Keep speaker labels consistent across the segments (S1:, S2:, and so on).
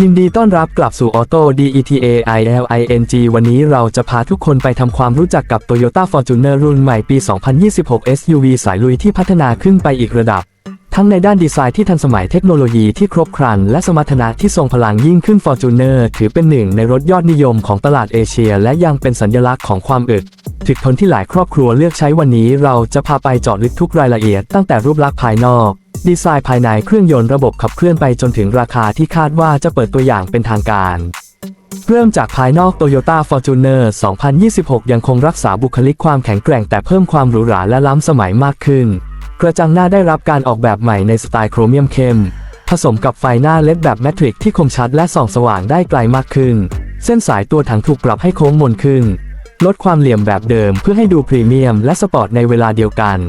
S1: ยินดีต้อนรับกลับสู่ Auto DETA ILING วันนี้เราจะพาทุกคนไปทำความรู้จักกับ Toyota Fortuner รุ่นใหม่ปี 2026 SUV สายลุยที่พัฒนาขึ้นไปอีกระดับ ทั้งในด้านดีไซน์ที่ทันสมัยเทคโนโลยีที่ครบครัน และสมรรถนะที่ทรงพลังยิ่งขึ้น Fortuner ถือเป็นหนึ่งในรถยอดนิยมของตลาดเอเชีย และยังเป็นสัญลักษณ์ของความอึดถึกทนที่หลายครอบครัวเลือกใช้วันนี้ เราจะพาไปเจาะลึกทุกรายละเอียดตั้งแต่รูปลักษณ์ภายนอก ดีไซน์ภายในเครื่องยนต์ระบบขับเคลื่อนไปจนถึงราคาที่คาดว่าจะเปิดตัวอย่างเป็นทางการ เริ่มจากภายนอก Toyota Fortuner 2026 ยังคงรักษาบุคลิกความแข็งแกร่งแต่เพิ่มความหรูหราและล้ำสมัยมากขึ้น กระจังหน้าได้รับการออกแบบใหม่ในสไตล์โครเมียมเข้ม ผสมกับไฟหน้าเล็ดแบบแมทริกที่คมชัดและส่องสว่างได้ไกลมากขึ้น เส้นสายตัวถังถูกปรับให้โค้งมนขึ้น ลดความเหลี่ยมแบบเดิมเพื่อให้ดูพรีเมียมและสปอร์ตในเวลาเดียวกัน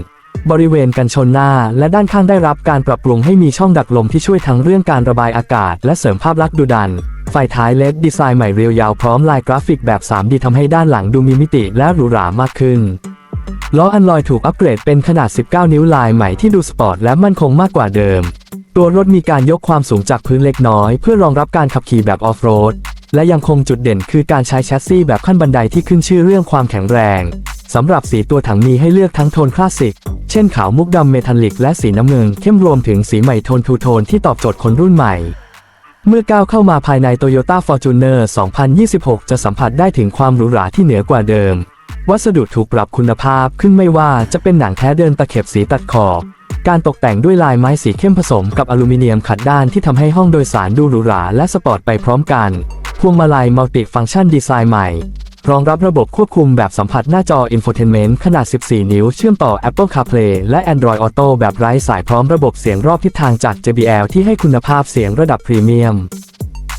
S1: บริเวณกันชนหน้า และด้านข้างได้รับการปรับปรุงให้มีช่องดักลมที่ช่วยทั้งเรื่องการระบายอากาศ และเสริมภาพลักษณ์ดูดัน ไฟท้ายเลดดีไซน์ใหม่เรียวยาวพร้อมลายกราฟิกแบบ 3D ทำให้ด้านหลังดูมีมิติและหรูหรามากขึ้นล้ออันลอยถูกอัปเกรดเป็นขนาด 19 นิ้วลายใหม่ที่ดูสปอร์ตและมั่นคงมากกว่าเดิม ตัวรถมีการยกความสูงจากพื้นเล็กน้อย เพื่อรองรับการขับขี่แบบออฟโรด และยังคงจุดเด่นคือการใช้แชสซีแบบขั้นบันไดที่ขึ้นชื่อเรื่องความแข็งแรง สำหรับสีตัวถังมีให้เลือกทั้งโทนคลาสสิก เช่นขาวมุกดำเมทัลลิกและสีน้ำเงินเข้มรวมถึงสีใหม่โทนทูโทนที่ตอบโจทย์คนรุ่นใหม่ เมื่อก้าวเข้ามาภายใน Toyota Fortuner 2026 จะสัมผัสได้ถึงความหรูหราที่เหนือกว่าเดิม วัสดุถูกปรับคุณภาพขึ้นไม่ว่าจะเป็นหนังแท้เดินตะเข็บสีตัดขอบ การตกแต่งด้วยลายไม้สีเข้มผสมกับอลูมิเนียมขัดด้านที่ทำให้ห้องโดยสารดูหรูหราและสปอร์ตไปพร้อมกัน พวงมาลัยมัลติฟังก์ชันดีไซน์ใหม่ รองรับระบบควบคุมแบบสัมผัสหน้าจอ Infotainment ขนาด 14 นิ้ว เชื่อมต่อ Apple CarPlay และ Android Auto แบบไร้สายพร้อมระบบเสียงรอบทิศทางจาก JBL ที่ให้คุณภาพเสียงระดับพรีเมียม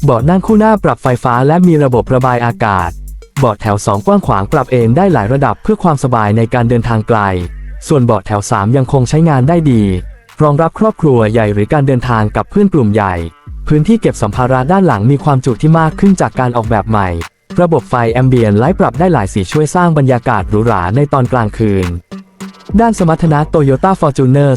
S1: เบาะนั่งคู่หน้าปรับไฟฟ้าและมีระบบระบายอากาศ เบาะแถว 2 กว้างขวางปรับเอนได้หลายระดับเพื่อความสบายในการเดินทางไกล ส่วนเบาะแถว 3 ยังคงใช้งานได้ดี รองรับครอบครัวใหญ่หรือการเดินทางกับเพื่อนกลุ่มใหญ่ พื้นที่เก็บสัมภาระด้านหลังมีความจุที่มากขึ้นจากการออกแบบใหม่ ระบบไฟแอมเบียนไลท์ปรับได้หลายสีช่วยสร้างบรรยากาศหรูหราในตอนกลางคืน ด้านสมรรถนะ Toyota Fortuner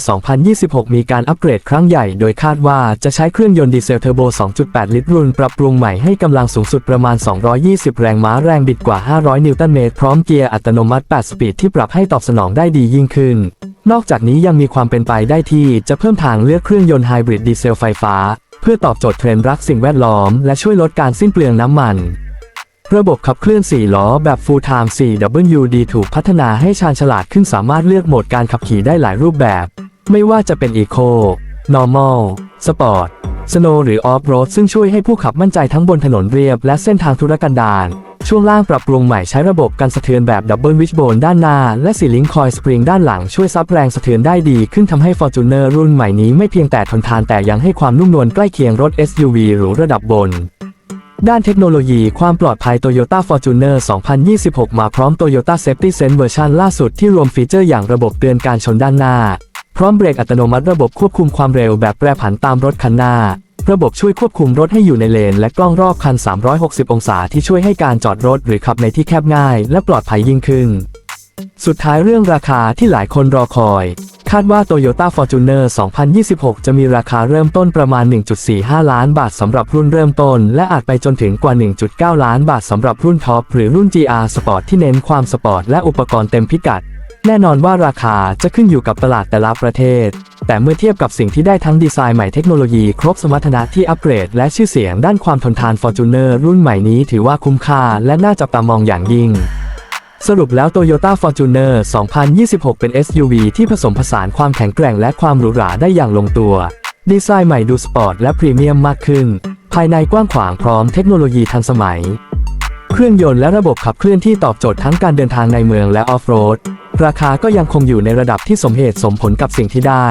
S1: 2026 มีการอัปเกรดครั้งใหญ่ โดยคาดว่าจะใช้เครื่องยนต์ดีเซลเทอร์โบ 2.8 ลิตรรุ่นปรับปรุงใหม่ให้กำลังสูงสุดประมาณ 220 แรงม้าแรงบิดกว่า 500 นิวตันเมตร พร้อมเกียร์อัตโนมัติ 8 สปีดที่ปรับให้ตอบสนองได้ดียิ่งขึ้น นอกจากนี้ยังมีความเป็นไปได้ที่จะเพิ่มทางเลือกเครื่องยนต์ไฮบริดดีเซลไฟฟ้า เพื่อตอบโจทย์เทรนด์รักสิ่งแวดล้อมและช่วยลดการสิ้นเปลืองน้ำมัน ระบบขับเคลื่อน 4 ล้อแบบ Full Time 4WD ถูกพัฒนาให้ชาญฉลาดขึ้นสามารถเลือกโหมดการขับขี่ได้หลายรูปแบบ ไม่ว่าจะเป็น Eco Normal Sport Snow หรือ Off Road ซึ่งช่วยให้ผู้ขับมั่นใจทั้งบนถนนเรียบและเส้นทางธุรกันดารช่วงล่างปรับปรุงใหม่ใช้ระบบกันสะเทือนแบบ Double Wishbone ด้านหน้า และสีลิงคอยสปริงด้านหลังช่วยซับแรงสะเทือนได้ดีขึ้นทำให้ Fortuner รุ่นใหม่นี้ไม่เพียงแต่ทนทานแต่ยังให้ความนุ่มนวลใกล้เคียงรถ SUV หรูระดับบน ด้านเทคโนโลยีความปลอดภัย Toyota Fortuner 2026 มาพร้อม Toyota Safety Sense เวอร์ชันล่าสุดที่รวมฟีเจอร์อย่างระบบเตือนการชนด้านหน้า พร้อมเบรกอัตโนมัติระบบควบคุมความเร็วแบบแปรผันตามรถคันหน้า ระบบช่วยควบคุมรถให้อยู่ในเลน และกล้องรอบคัน 360 องศาที่ช่วยให้การจอดรถหรือขับในที่แคบง่าย และปลอดภัยยิ่งขึ้น สุดท้ายเรื่องราคาที่หลายคนรอคอย คาดว่า Toyota Fortuner 2026 จะมีราคาเริ่มต้นประมาณ 1.45 ล้านบาทสำหรับรุ่นเริ่มต้น และอาจไปจนถึงกว่า 1.9 ล้านบาทสำหรับรุ่นท็อปหรือรุ่น GR Sport ที่เน้นความสปอร์ตและอุปกรณ์เต็มพิกัด แน่นอนว่าราคาจะขึ้นอยู่กับตลาดแต่ละประเทศ แต่เมื่อเทียบกับสิ่งที่ได้ทั้งดีไซน์ใหม่เทคโนโลยีครบสมรรถนะที่อัปเกรด และชื่อเสียงด้านความทนทาน Fortuner รุ่นใหม่นี้ถือว่าคุ้มค่าและน่าจับตามองอย่างยิ่ง สรุปแล้ว Toyota Fortuner 2026 เป็น SUV ที่ผสมผสานความแข็งแกร่งและความหรูหราได้อย่างลงตัว ดีไซน์ใหม่ดูสปอร์ตและพรีเมียมมากขึ้น ภายในกว้างขวางพร้อมเทคโนโลยีทันสมัย เครื่องยนต์และระบบขับเคลื่อนที่ตอบโจทย์ทั้งการเดินทางในเมืองและออฟโรด ราคาก็ยังคงอยู่ในระดับที่สมเหตุสมผลกับสิ่งที่ได้